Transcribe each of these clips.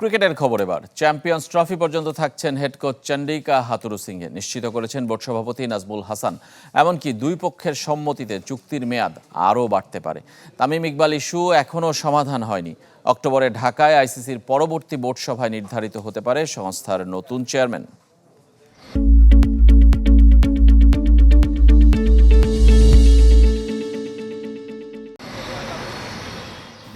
ক্রিকেটের খবর এবার। চ্যাম্পিয়ন্স ট্রফি পর্যন্ত থাকছেন head coach Chandika Hathurusingha, নিশ্চিত করেছেন বোর্ড সভাপতি নাজমুল হাসান। এমনকি দুই পক্ষের সম্মতিতে চুক্তির মেয়াদ আরও বাড়তে পারে। তামিম ইকবাল ইস্যু এখনও সমাধান হয়নি। অক্টোবরে ঢাকায় আইসিসির পরবর্তী বোর্ড সভায় নির্ধারিত হতে পারে সংস্থার নতুন চেয়ারম্যান।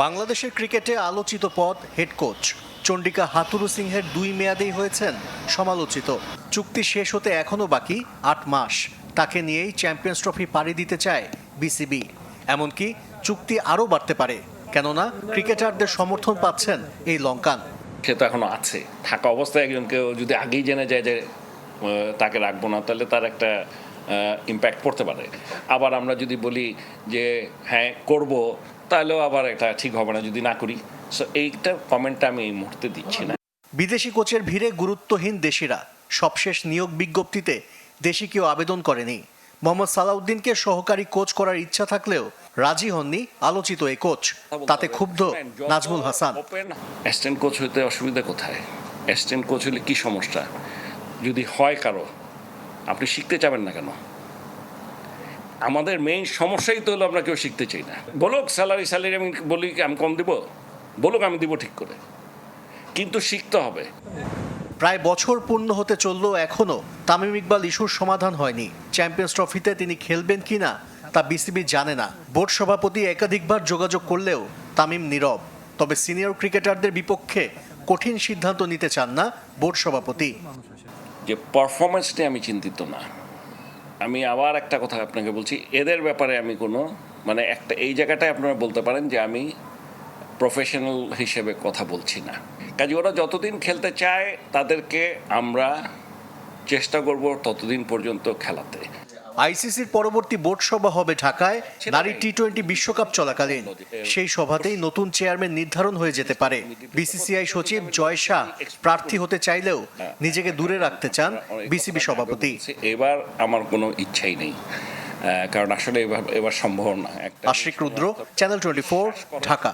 বাংলাদেশের ক্রিকেটে আলোচিত পদ হেড কোচ। চন্ডিকা হাতুরু সিংহের দুই মেয়াদেই হয়েছেন সমালোচিত। চুক্তি শেষ হতে এখনও বাকি আট মাস। তাকে নিয়েই চ্যাম্পিয়ন্স ট্রফি পাড়ি দিতে চায় বিসিবি। এমনকি চুক্তি আরও বাড়তে পারে, কেননা ক্রিকেটারদের সমর্থন পাচ্ছেন এই লঙ্কান। সে তো এখনও আছে। থাকা অবস্থায় একজনকে যদি আগেই জেনে যায় যে তাকে রাখব না, তাহলে তার একটা ইম্প্যাক্ট পড়তে পারে। আবার আমরা যদি বলি যে হ্যাঁ করব তাহলেও আবার এটা ঠিক হবে না যদি না করি। সো এইটার কমেন্টটা আমি এই মুহূর্তে দিচ্ছি না। বিদেশি কোচের ভিড়ে গুরুত্বহীন দেশিরা। সবশেষ নিয়োগ বিজ্ঞপ্তিতে দেশি কেউ আবেদন করেনি। মোহাম্মদ সালাউদ্দিনকে সহকারী কোচ করার ইচ্ছা থাকলেও রাজি হননি আলোচিত এই কোচ। তাতে ক্ষুব্ধ নাজমুল হাসান। অ্যাসিস্ট্যান্ট কোচ হইতে অসুবিধা কোথায়? অ্যাসিস্ট্যান্ট কোচ হলে কি সমস্যা? যদি হয় কারও আপনি শিখতে চাবেন না কেন? আমাদের মেইন সমস্যাই তো হলো আমরা কেউ শিখতে চাই না। বলুক স্যালারি স্যালারি আমি বলি আমি কম দিব? বলুক আমি দিব ঠিক করে। কিন্তু শিখতে হবে। প্রায় বছর পূর্ণ হতে চলল এখনও তামিম ইকবাল ইস্যুর সমাধান হয়নি। চ্যাম্পিয়ন্স ট্রফিতে তিনি খেলবেন কিনা তা বিসিবি জানে না। বোর্ড সভাপতি একাধিকবার যোগাযোগ করলেও তামিম নীরব। তবে সিনিয়র ক্রিকেটারদের বিপক্ষে কঠিন সিদ্ধান্ত নিতে চান না বোর্ড সভাপতি। যে পারফরমেন্স নিয়ে আমি চিন্তিত না। আমি আবার একটা কথা আপনাকে বলছি, এদের ব্যাপারে আমি কোনো মানে একটা, এই জায়গাটায় আপনারা বলতে পারেন যে আমি প্রফেশনাল হিসেবে কথা বলছি না। কাজে ওরা যতদিন খেলতে চায়, তাদেরকে আমরা চেষ্টা করব ততদিন পর্যন্ত খেলাতে। আইসিসির পরবর্তী বোর্ড সভা হবে ঢাকায় নারী টি টোয়েন্টি বিশ্বকাপ চলাকালীন। সেই সভাতেই নতুন চেয়ারম্যান নির্ধারণ হয়ে যেতে পারে। বিসিসিআই সচিব জয় শাহ প্রার্থী হতে চাইলেও নিজেকে দূরে রাখতে চান বিসিবি সভাপতি। এবার আমার কোনো ইচ্ছাই নেই। কারণ আসলে এবার এবার সম্ভব না। Ashik Rudra channel twenty Dhaka.